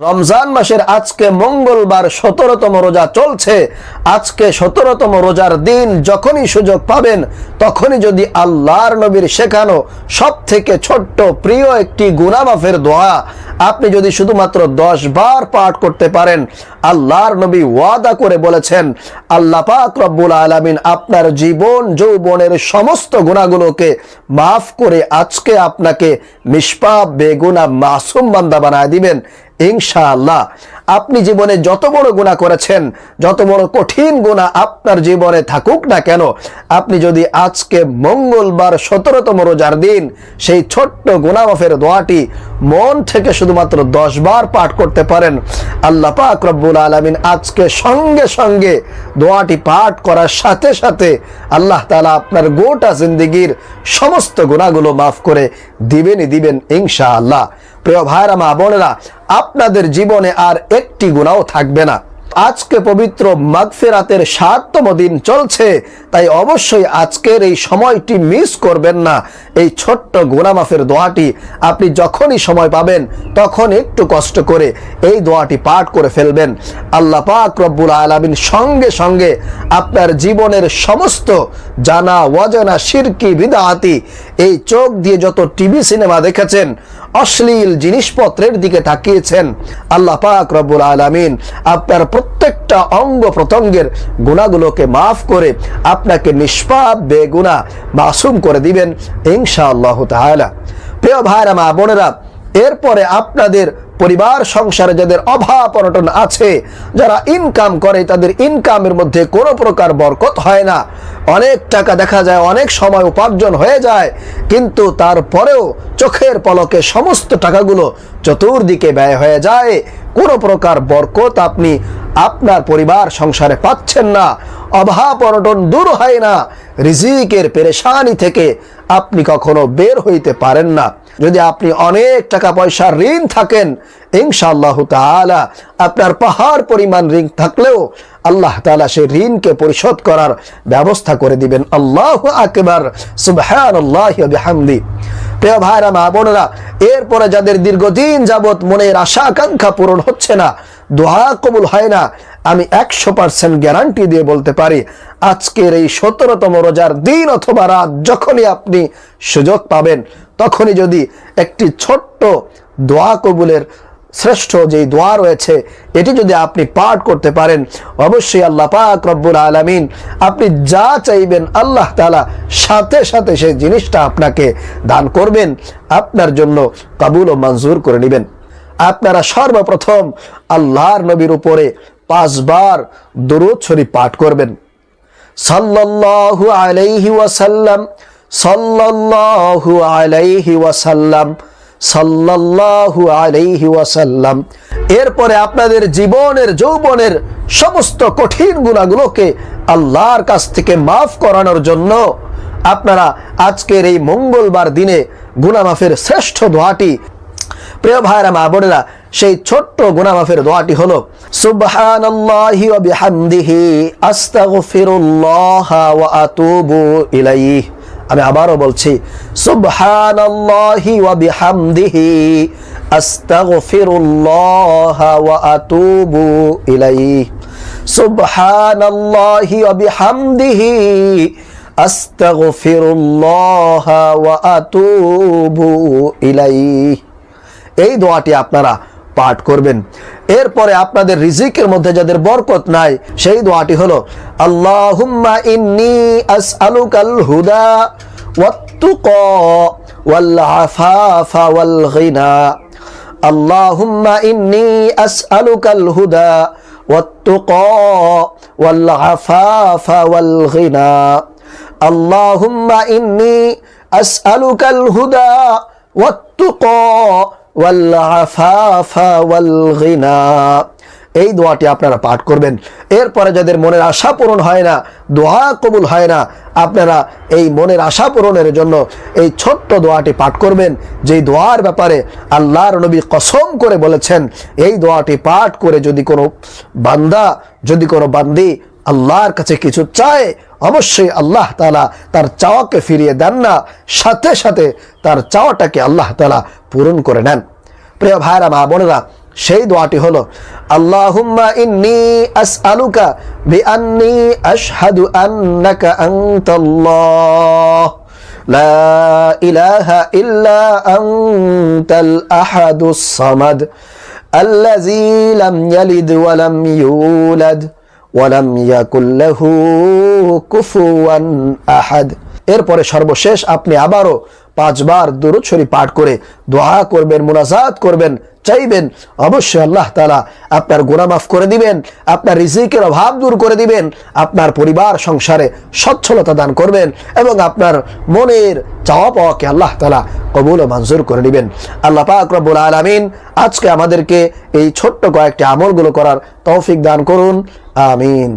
রমজান মাসের আজকে মঙ্গলবার সতেরোতম রোজা চলছে। আজকে সতেরোতম রোজার দিন যখনই সুযোগ পাবেন, তখনই যদি আল্লাহর নবীর শেখানো সব থেকে ছোট্ট প্রিয় একটি গুনামাফের দোয়া আপনি যদি শুধুমাত্র দশ বার পাঠ করতে পারেন, আল্লাহর নবী ওয়াদা করে বলেছেন, আল্লাহ পাক রব্বুল আলামিন আপনার জীবন, যৌবনের সমস্ত গুণাগুলোকে মাফ করে আজকে আপনাকে নিষ্পাপ বেগুনা মাসুম বান্দা বানায় দিবেন। ইনশাআল্লাহ। আপনি জীবনে যত বড় গুণা করেছেন, যত বড় কঠিন গুণা আপনার জীবনে থাকুক না কেন, আপনি যদি আজকে মঙ্গলবার সতেরোতম রোজার দিন সেই ছোট্ট গুণামাফের দোয়াটি মন থেকে শুধুমাত্র দশ বার পাঠ করতে পারেন, আল্লাহ পাক রব্বুল আলমিন আজকে সঙ্গে সঙ্গে দোয়াটি পাঠ করার সাথে সাথে আল্লাহ তালা আপনার গোটা জিন্দিগির সমস্ত গুণাগুলো মাফ করে দিবেনই দিবেন ইনশাআল্লাহ। প্রিয় ভাইরা মা বোনেরা আপনাদের জীবনে আর একটি গুণাও থাকবে না। আজকে পবিত্র মাগফেরাতের সাততম দিন চলছে, তাই অবশ্যই আজকের এই সময়টি মিস করবেন না। এই ছোট্ট গোনামাফের দোয়াটি আপনি যখনই সময় পাবেন, তখন একটু কষ্ট করে এই দোয়াটি পাঠ করে ফেলবেন। আল্লাহ পাক রব্বুল আলামিন সঙ্গে সঙ্গে আপনার জীবনের সমস্ত জানা, অজানা শিরকি বিদাহাতি এই চোখ দিয়ে যত টিভি, সিনেমা দেখেছেন, অশ্লীল জিনিসপত্রের দিকে তাকিয়েছেন, আল্লাহ পাক রব্বুল আলামিন আপনার প্রত্যেকটা অঙ্গ প্রত্যঙ্গের গুণাগুলোকে মাফ করে আপনাকে নিষ্পাপ বেগুনা মাসুম করে দিবেন ইনশাআল্লাহ তাআলা। প্রিয় ভাইরা, মা বোনেরা, এরপরে আপনাদের পরিবার, সংসারে যাদের অভাব অনটন আছে, যারা ইনকাম করে, তাদের ইনকামের মধ্যে কোনো প্রকার বরকত হয় না। অনেক টাকা দেখা যায়, অনেক সময় উপার্জন হয়ে যায়, কিন্তু তারপরেও চোখের পলকে সমস্ত টাকাগুলো চতুর্দিকে ব্যয় হয়ে যায়। কোনো প্রকার বরকত আপনি আপনার পরিবার সংসারে পাচ্ছেন না, অভাব অনটন দূর হয় না, রিজিকের পেরেশানি থেকে আপনি কখনো বের হইতে পারেন না। যদি আপনি অনেক টাকা পয়সার ঋণ থাকেন, ইনশাআল্লাহ তালা আপনার পাহাড় পরিমাণ ঋণ থাকলেও আল্লাহ তালা সেই ঋণকে পরিশোধ করার ব্যবস্থা করে দিবেন। আল্লাহ আকবার। বিহামদি। প্রিয় ভাইরা, মা বোনেরা, এরপরে যাদের দীর্ঘদিন যাবৎ মনের আশা আকাঙ্ক্ষা পূরণ হচ্ছে না দোয়া কবুল হয় না, আমি একশো পার্সেন্ট গ্যারান্টি দিয়ে বলতে পারি, আজকের এই সতেরোতম রোজার দিন অথবা রাত যখনই আপনি সুযোগ পাবেন, তখনই যদি একটি ছোট্ট দোয়া কবুলের শ্রেষ্ঠ যেই দোয়া রয়েছে, এটি যদি আপনি পাঠ করতে পারেন, অবশ্যই আল্লাহ পাক রব্বুল আলমিন আপনি যা চাইবেন আল্লাহ তালা সাথে সাথে সেই জিনিসটা আপনাকে দান করবেন, আপনার জন্য কাবুল ও মঞ্জুর করে নেবেন। আপনারা সর্বপ্রথম আল্লাহর নবীর উপরে পাঁচবার দরুদ শরীফ পাঠ করবেন। সাল্লাল্লাহু আলাইহি ওয়াসাল্লাম, সাল্লাল্লাহু আলাইহি ওয়াসাল্লাম, সাল্লাল্লাহু আলাইহি ওয়াসাল্লাম। এরপরে আপনাদের জীবনের, যৌবনের সমস্ত কঠিন গুণাগুলোকে আল্লাহর কাছ থেকে মাফ করানোর জন্য আপনারা আজকের এই মঙ্গলবার দিনে গুনামাফের শ্রেষ্ঠ দোয়াটি প্রিয় ভাইরা মা বোনেরা, সেই ছোট্ট গুনামাফের দোয়াটি হলো, সুবহানাল্লাহি ওয়া বিহামদিহি আস্তাগফিরুল্লাহ ওয়া আতুবু ইলাইহি। আমি আবারও বলছি, সুবহানাল্লাহি ওয়া বিহামদিহি আস্তাগফিরুল্লাহ ওয়া আতুবু ইলাইহি। সুবহানাল্লাহি ওয়া বিহামদিহি আস্তাগফিরুল্লাহ ওয়া আতুবু ইলাইহি। এই দোয়াটি আপনারা পাঠ করবেন। এরপরে আপনাদের রিজিকের মধ্যে যাদের বরকত নাই, সেই দোয়াটি হলো, আল্লাহুম্মা ইন্নি আসআলুকাল হুদা ওয়াত্তুকা ওয়াল আফাফা ওয়াল গিনা আল্লাহুম্মা ইন্নি আসআলুকাল হুদা ওয়াত্তুকা ওয়াল আফাফা ওয়াল গিনা আল্লাহুম্মা ইন্নি আসআলুকাল হুদা ওয়াত্তুকা এই দোয়াটি আপনারা পাঠ করবেন। এরপরে যাদের মনের আশা পূরণ হয় না, দোয়া কবুল হয় না, আপনারা এই মনের আশা পূরণের জন্য এই ছোট্ট দোয়াটি পাঠ করবেন। যেই দোয়ার ব্যাপারে আল্লাহর নবী কসম করে বলেছেন, এই দোয়াটি পাঠ করে যদি কোনো বান্দা, যদি কোনো বান্দি আল্লাহর কাছে কিছু চায় অবশ্যই আল্লাহ তালা তার চাওয়াকে ফিরিয়ে দেন না সাথে সাথে তার চাওয়াটাকে আল্লাহ তালা পূরণ করে নেন প্রিয় ভাইরা মা বোনেরা সেই দোয়াটি হলো আল্লাহুম্মা ইন্নি আসআলুকা বিআন্নি আশহাদু আন্নাকা আনতাল্লাহ لا إله إلا أنت الأحد الصمد الذي لم يلد ولم يولد ولم يكن له كفوا أحد. এরপরে সর্বশেষ আপনি আবারও পাঁচবার দরুদ শরীফ পাঠ করে দোয়া করবেন, মুনাজাত করবেন, চাইবেন। অবশ্যই আল্লাহ তালা আপনার মাফ করে দিবেন, আপনার রিজিকের অভাব দূর করে দিবেন, আপনার পরিবার, সংসারে সচ্ছলতা দান করবেন এবং আপনার মনের চাওয়া পাওয়াকে আল্লাহ তালা কবুল ও মঞ্জুর করে নেবেন আল্লাহ পাক রব্বুল আলামিন আজকে আমাদেরকে এই ছোট্ট কয়েকটি আমলগুলো করার তৌফিক দান করুন। আমিন।